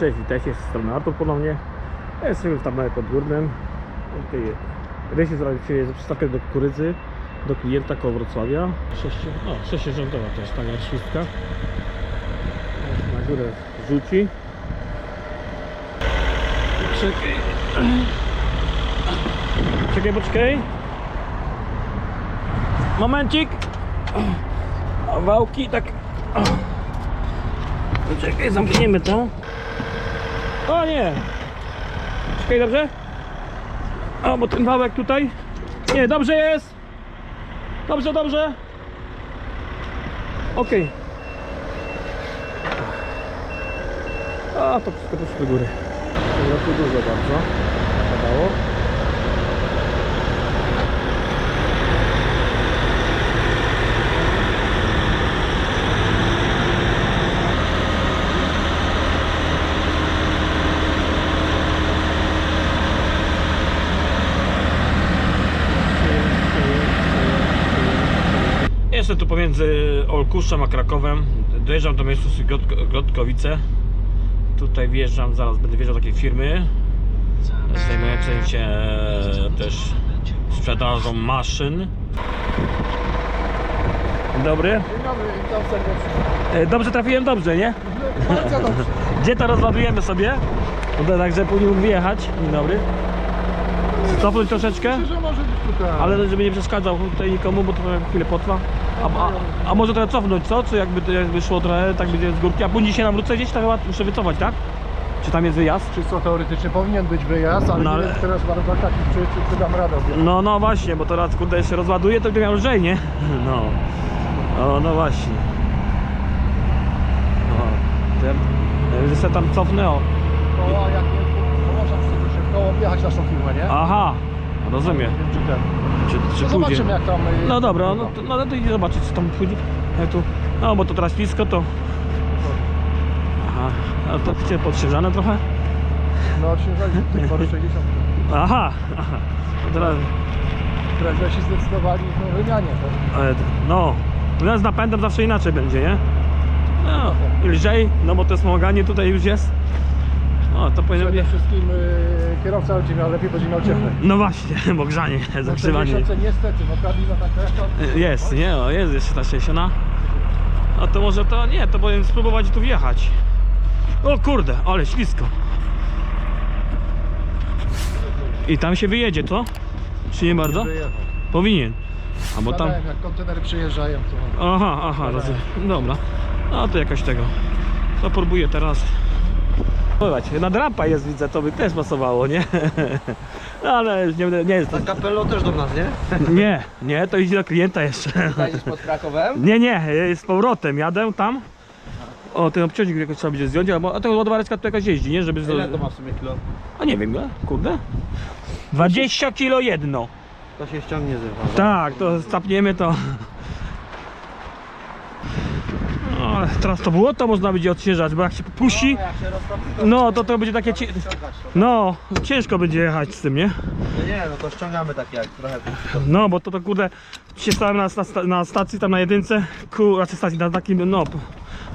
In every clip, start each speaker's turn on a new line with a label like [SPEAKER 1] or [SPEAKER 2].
[SPEAKER 1] Cześć, witajcie z strony Artur ponownie. Ja Jesteśmy w Tarnowie pod Górnem. Tutaj Rysie zrobił przystawkę do kukurydzy do klienta koło Wrocławia. Sześcio, o, sześciorządowa to jest taka świstka. Na górę rzuci. Czekaj. Czekaj, poczekaj. Momencik. Wałki tak. Czekaj, zamkniemy to. O nie! Czekaj, dobrze? O, bo ten wałek tutaj. Nie, dobrze jest! Dobrze, dobrze! Okej. A, to wszystko poszło do góry. Tu dużo bardzo. Jestem tu pomiędzy Olkuszem a Krakowem. Dojeżdżam do miejsca Grot- Grotkowice. Tutaj wjeżdżam, zaraz będę wjeżdżał do takiej firmy zajmującej się e, też sprzedażą maszyn. Dzień Dobry.
[SPEAKER 2] Dzień dobry, witam serdecznie.
[SPEAKER 1] E, Dobrze trafiłem, dobrze, nie?
[SPEAKER 2] Bardzo dobrze.
[SPEAKER 1] Gdzie to rozładujemy sobie? No to także później mógł wyjechać. Dzień dobry. Cofnąć troszeczkę?
[SPEAKER 2] Myślę, że może być tutaj.
[SPEAKER 1] Ale żeby nie przeszkadzał tutaj nikomu, bo to chwilę potrwa. A, a, a może trochę cofnąć, co? Czy jakby, jakby szło trochę, tak będzie z górki, a później się nawrócę gdzieś, to chyba muszę wycofać, tak? Czy tam jest wyjazd?
[SPEAKER 2] Czysto teoretycznie powinien być wyjazd, ale
[SPEAKER 1] No,
[SPEAKER 2] nie
[SPEAKER 1] ale-
[SPEAKER 2] wiem teraz w warunkach takich, czy, czy, czy dam radę.
[SPEAKER 1] No, no właśnie, bo teraz kurde jeszcze rozładuje, to będzie miał lżej, nie? No. O, no właśnie. No. To ja, ja że se tam cofnę, o.
[SPEAKER 2] Koła, jak nie, wtedy się w koło wjechać naszą firmę, nie?
[SPEAKER 1] Aha, rozumiem.
[SPEAKER 2] Czy ten.
[SPEAKER 1] Czy, czy
[SPEAKER 2] No
[SPEAKER 1] pójdzie?
[SPEAKER 2] zobaczymy jak tam... y,
[SPEAKER 1] No dobra, no to, no to idzie zobaczyć co tam pójdzie. Ja tu, no bo to teraz blisko to. Aha, a to cię podszerzane trochę?
[SPEAKER 2] No, się tylko 60.
[SPEAKER 1] Aha, aha. To teraz,
[SPEAKER 2] Prędzej się zdecydowali no, wymianie. To.
[SPEAKER 1] ale, no, u nas z napędem zawsze inaczej będzie, nie? No, lżej, no bo to wspomaganie tutaj już jest. O, to powinno być.
[SPEAKER 2] Przede wszystkim y, kierowca będzie miał lepiej, będzie miał cieplej.
[SPEAKER 1] No właśnie, bo grzanie,
[SPEAKER 2] No,
[SPEAKER 1] zagrzewanie.
[SPEAKER 2] 60 niestety, no kabina taka to...
[SPEAKER 1] Jest, nie, o, jest jeszcze ta 60. A to może to nie, to powinien spróbować tu wjechać. O kurde, ale ślisko. I tam się wyjedzie, co? Czy nie bardzo?
[SPEAKER 2] Wyjechał.
[SPEAKER 1] Powinien. A bo tam.
[SPEAKER 2] Badałem, jak kontenery przyjeżdżają, to...
[SPEAKER 1] Aha, aha, rozumiem. Dobra. No to jakaś tego. To próbuję teraz. Nadrampa jest, widzę, to by też pasowało, nie? No, ale nie, nie jest to.
[SPEAKER 3] Ta kapello też do nas, nie?
[SPEAKER 1] Nie, nie, to idzie do klienta jeszcze.
[SPEAKER 3] Staniesz pod Krakowem?
[SPEAKER 1] Nie, nie, z powrotem jadę tam. O, ten obciążnik jakoś trzeba będzie zdjąć, a to ładowareczka tu jakaś jeździ, nie? Żeby...
[SPEAKER 3] Ile to ma w sumie kilo?
[SPEAKER 1] A nie wiem, kurde. 20 kilo jedno.
[SPEAKER 3] To się ściągnie z was.
[SPEAKER 1] Tak, to stapniemy to. No, ale teraz to było, to można będzie odśnieżać, bo jak się puści,
[SPEAKER 3] jak się roztopi, to
[SPEAKER 1] no to to będzie takie...
[SPEAKER 3] To.
[SPEAKER 1] No, ciężko będzie jechać z tym, nie?
[SPEAKER 3] No nie, no to ściągamy tak jak trochę.
[SPEAKER 1] No, bo to, to kurde, się stałem na, na, na stacji, tam na jedynce, ku, znaczy stacji, na takim, no,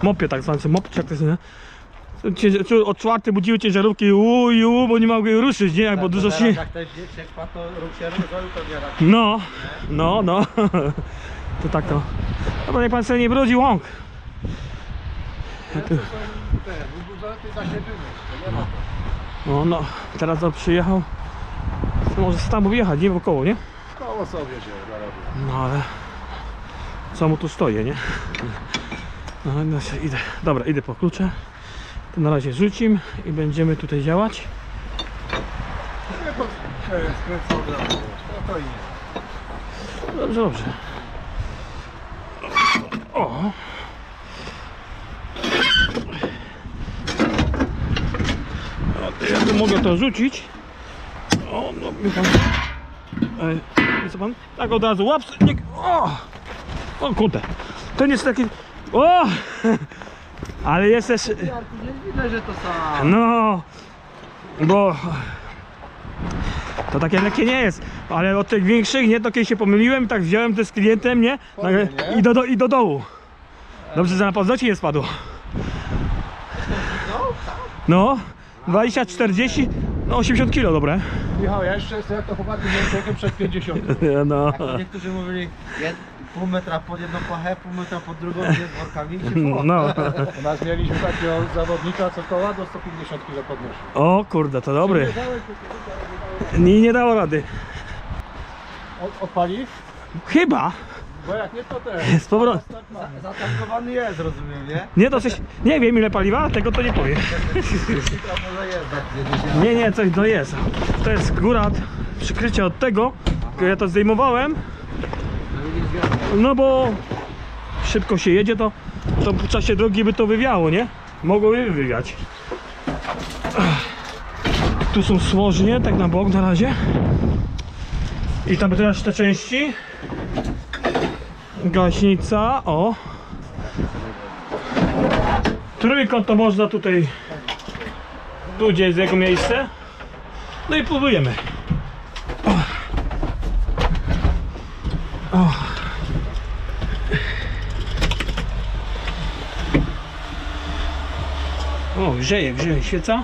[SPEAKER 1] mopie tak zwanym, mop, czy jak to jest, nie? Od czwartej budziły ciężarówki, uj, u, bo nie mogły ruszyć, nie? Jak bo dużo się...
[SPEAKER 3] Jak też to ruch się rozwoju to.
[SPEAKER 1] No, no, no. To tak to. Dobra, niech pan sobie nie brudzi łąk.
[SPEAKER 2] Nie, to są te, wybudowate za siebie, to nie ma to.
[SPEAKER 1] No, no, teraz to przyjechał. Może z tam jechać, nie wokoło, nie?
[SPEAKER 2] Koło sobie się.
[SPEAKER 1] No ale co mu tu stoi, nie? No, no się idę. Dobra, idę po klucze. To na razie rzucim i będziemy tutaj działać. Dobrze, dobrze. O! O, to ja tu mogę to rzucić. O, no, wie pan. E, co pan? Tak od razu, łaps, nie, o! O kurde, to nie jest taki, o! Ale jest też,
[SPEAKER 3] Jarku, nie widać, że to sam.
[SPEAKER 1] no, bo to takie lekkie nie jest, ale od tych większych, nie, to kiedyś się pomyliłem tak wziąłem to z klientem, nie, i, do, do, i do dołu. Dobrze, że na paznokcie nie spadło.
[SPEAKER 3] No,
[SPEAKER 1] No, 20, 40, no 80 kilo, dobre.
[SPEAKER 2] Michał, ja jeszcze jestem jak to chłopaki byłem człowiekiem przed 50.
[SPEAKER 1] No.
[SPEAKER 3] Jak to niektórzy mówili, jed, pół metra pod jedną pachę, pół metra pod drugą, gdzie z workami się.
[SPEAKER 1] No.
[SPEAKER 2] U nas mieliśmy takiego zawodnika, co koła do 150 kg podnosił.
[SPEAKER 1] O kurde, to dobry. Nie, nie dało rady.
[SPEAKER 2] Od, odpali?
[SPEAKER 1] Chyba.
[SPEAKER 2] Bo jak nie to też.
[SPEAKER 1] Z powrotem.
[SPEAKER 3] Zatankowany jest, rozumiem, nie?
[SPEAKER 1] Nie, to coś, nie wiem ile paliwa, tego to nie powiem.
[SPEAKER 3] Tak,
[SPEAKER 1] Nie, nie, coś to jest. To jest akurat przykrycie od tego, ja to zdejmowałem, no bo szybko się jedzie, to, to w czasie drogi by to wywiało, nie? Mogłoby wywiać. Tu są słożnie, tak na bok na razie. I tam teraz te części. Gaśnica, o. Trójkąt to można tutaj tu gdzie jest jego miejsce. No i próbujemy. O. O. O, grzeje, grzeje, świeca.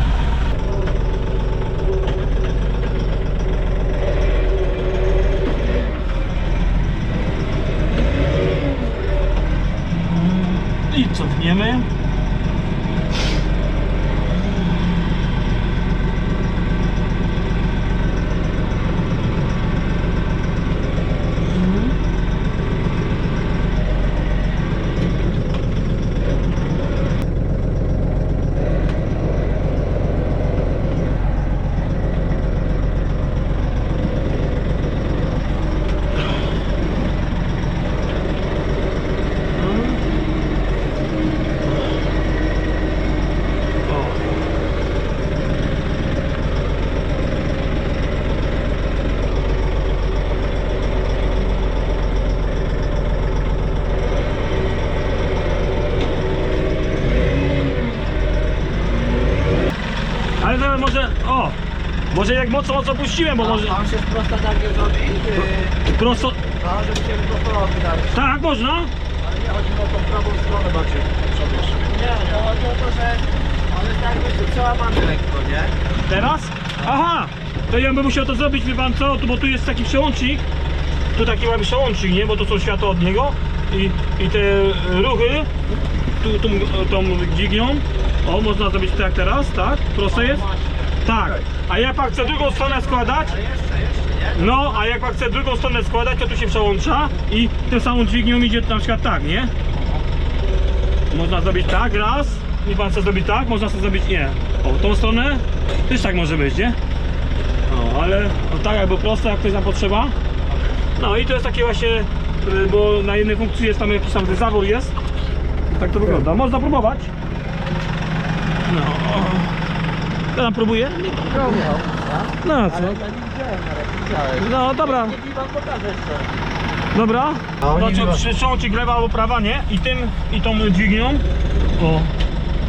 [SPEAKER 1] I cofniemy. O. Ale teraz może, o, może jak mocno mocno puściłem, bo może
[SPEAKER 3] Tam się prosto tak nie zrobi, yy,
[SPEAKER 1] prosto,
[SPEAKER 3] no, żeby się wyprostował
[SPEAKER 1] tak można?
[SPEAKER 2] Ale nie chodzi o tą prawą stronę bardziej.
[SPEAKER 3] Nie, to chodzi o to, że on jest tak jakby przełamany lekko, nie?
[SPEAKER 1] Teraz? Aha! To ja bym musiał to zrobić, wie pan co, tu, bo tu jest taki przełącznik. Tu taki mamy przełącznik, nie? Bo to są światła od niego. I, i te ruchy, tu, tu tą dźwignią. O, można zrobić tak jak teraz, tak? Proste jest? Tak. A jak pan chce drugą stronę składać? No, a jak pan chce drugą stronę składać, to tu się przełącza i tą samą dźwignią idzie na przykład tak, nie? Można zrobić tak, raz. I pan chce zrobić tak, można sobie zrobić nie. O, tą stronę też tak może być, nie? No, ale no tak jakby prosto, jak ktoś nam potrzeba. No i to jest takie właśnie, y, bo na jednej funkcji jest tam jakiś tam zawór jest. Tak to wygląda. Można próbować. No. Ja tam próbuję?
[SPEAKER 2] No, Michał.
[SPEAKER 1] No co?
[SPEAKER 3] Ja nie widziałem, ale widziałeś.
[SPEAKER 1] No dobra.
[SPEAKER 3] I wam pokażę jeszcze.
[SPEAKER 1] Dobra.
[SPEAKER 3] No,
[SPEAKER 1] No,
[SPEAKER 3] nie
[SPEAKER 1] czy
[SPEAKER 3] ma-
[SPEAKER 1] przełącznik lewa albo prawa, nie? I tym, i tą dźwignią, o,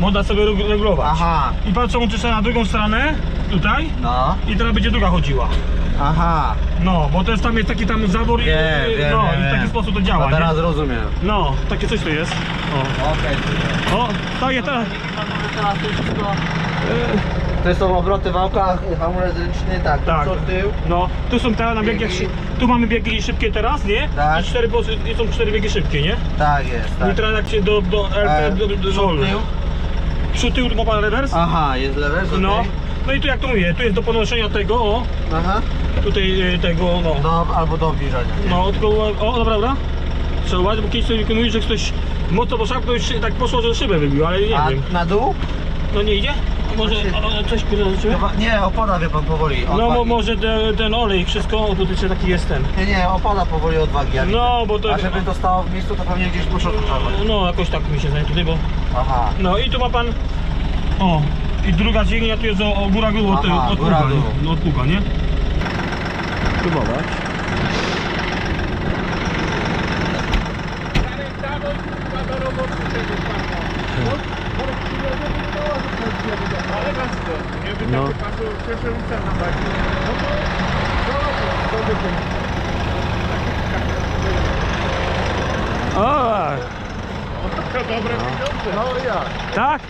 [SPEAKER 1] można sobie reg- regulować.
[SPEAKER 3] Aha,
[SPEAKER 1] I pan przełączy sobie na drugą stronę, tutaj,
[SPEAKER 3] no,
[SPEAKER 1] i teraz będzie druga chodziła.
[SPEAKER 3] aha.
[SPEAKER 1] No, bo to jest tam jest taki tam zawór i,
[SPEAKER 3] Wiem,
[SPEAKER 1] no,
[SPEAKER 3] wiem,
[SPEAKER 1] i w taki
[SPEAKER 3] wiem.
[SPEAKER 1] sposób to działa,
[SPEAKER 3] No teraz
[SPEAKER 1] nie?
[SPEAKER 3] rozumiem.
[SPEAKER 1] No, takie coś to jest.
[SPEAKER 3] Okej,
[SPEAKER 1] O, o, tak jest teraz.
[SPEAKER 3] teraz to wszystko... To są obroty wałka, hamulec ręczny, tak,
[SPEAKER 1] Tak.
[SPEAKER 3] przód, tył.
[SPEAKER 1] No, tu są teraz na biegi, tu mamy biegi szybkie teraz, nie?
[SPEAKER 3] Tak.
[SPEAKER 1] I cztery, i są cztery biegi szybkie, nie?
[SPEAKER 3] Tak jest,
[SPEAKER 1] I
[SPEAKER 3] tak.
[SPEAKER 1] teraz jak się do, do LT,
[SPEAKER 3] E,
[SPEAKER 1] do, do, do,
[SPEAKER 3] przód, tył.
[SPEAKER 1] Przód tył ma pan rewers?
[SPEAKER 3] Aha, jest lewe, co
[SPEAKER 1] No, no i tu jak to mówię, tu jest do podnoszenia tego, o,
[SPEAKER 3] Aha.
[SPEAKER 1] tutaj y, tego, no.
[SPEAKER 3] Do, albo do obniżania.
[SPEAKER 1] No, tylko, o, dobra, dobra. Trzeba uważać, bo kiedyś sobie wykonuje, że ktoś mocno po szafku, to już się tak poszło, że szybę wybił, ale nie
[SPEAKER 3] A
[SPEAKER 1] wiem.
[SPEAKER 3] na dół?
[SPEAKER 1] No nie idzie? Może o, coś?
[SPEAKER 3] Chyba, nie, opada wie pan powoli.
[SPEAKER 1] No,
[SPEAKER 3] odwagi.
[SPEAKER 1] może te, ten olej, wszystko, o, tutaj jeszcze taki jest ten.
[SPEAKER 3] Nie, nie, opada powoli odwagi. Ja
[SPEAKER 1] No, bo to-
[SPEAKER 3] A żeby to stało w miejscu, to pewnie gdzieś po środku trzeba. będzie.
[SPEAKER 1] No, jakoś tak mi się zdaje tutaj, bo...
[SPEAKER 3] Aha.
[SPEAKER 1] No i tu ma pan, o, i druga dźwignia tu jest o, o góra góra, od,
[SPEAKER 3] Aha,
[SPEAKER 1] od
[SPEAKER 3] góra, dół.
[SPEAKER 1] no, od nie? Próbować. No.
[SPEAKER 2] No.
[SPEAKER 1] O,
[SPEAKER 2] To dobre pieniądze. No jak?
[SPEAKER 1] tak?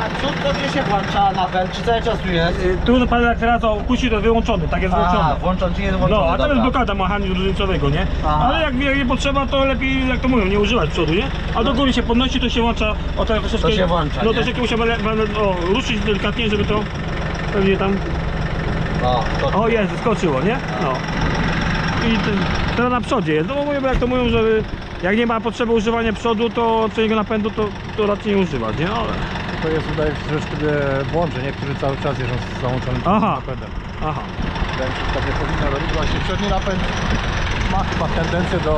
[SPEAKER 3] A co to gdzie się włącza na bel? Czy cały czas tu jest?
[SPEAKER 1] Y, Tu pan jak teraz opuści, to jest wyłączony, tak jest
[SPEAKER 3] A,
[SPEAKER 1] wyłączony.
[SPEAKER 3] włączony czy nie włączony?
[SPEAKER 1] No, a tam jest blokada mechanizmu różnicowego, nie?
[SPEAKER 3] Aha.
[SPEAKER 1] Ale jak, jak nie potrzeba, to lepiej, jak to mówią, nie używać przodu, nie? A do góry się podnosi, to się włącza, o tak troszeczkę...
[SPEAKER 3] To się włącza,
[SPEAKER 1] No
[SPEAKER 3] nie?
[SPEAKER 1] troszeczkę musimy le- le- o, ruszyć delikatnie, żeby to pewnie tam...
[SPEAKER 3] O, to
[SPEAKER 1] O jest, skoczyło, nie? No. I teraz na przodzie jest, no bo mówię, jak to mówią, że jak nie ma potrzeby używania przodu, to przedniego napędu, to, to raczej nie używać, nie? Ale...
[SPEAKER 4] To jest wydaje się, błąd, że niektórzy cały czas jeżdżą z załączonym
[SPEAKER 1] Aha.
[SPEAKER 4] napędem.
[SPEAKER 1] Aha.
[SPEAKER 4] Wydaje mi się, że tak nie powinno robić. Właśnie przedni napęd ma chyba tendencję do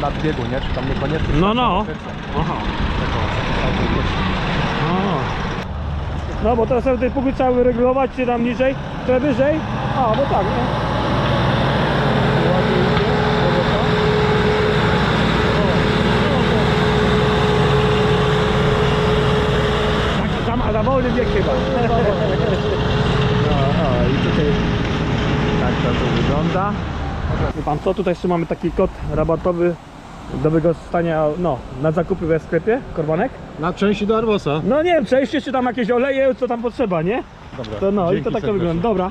[SPEAKER 4] nadbiegu, nie? Czy tam niekoniecznie.
[SPEAKER 1] No, no. Aha. No bo teraz sobie tej puchy trzeba wyregulować, czy tam niżej, trochę wyżej. A, no tak, nie? Ładnie idzie, robota. O, no, no. Za, za wolny bieg chyba. No, o, i tutaj tak to tu wygląda. Wie pan co, tutaj jeszcze mamy taki kod rabatowy do wykorzystania no, na zakupy we sklepie, korbanek.
[SPEAKER 4] Na części do Arbosa.
[SPEAKER 1] No nie wiem, przejście czy tam jakieś oleje, co tam potrzeba, nie?
[SPEAKER 4] Dobra.
[SPEAKER 1] To no i
[SPEAKER 4] dzięki
[SPEAKER 1] to tak to
[SPEAKER 4] serdecznie.
[SPEAKER 1] wygląda. Dobra.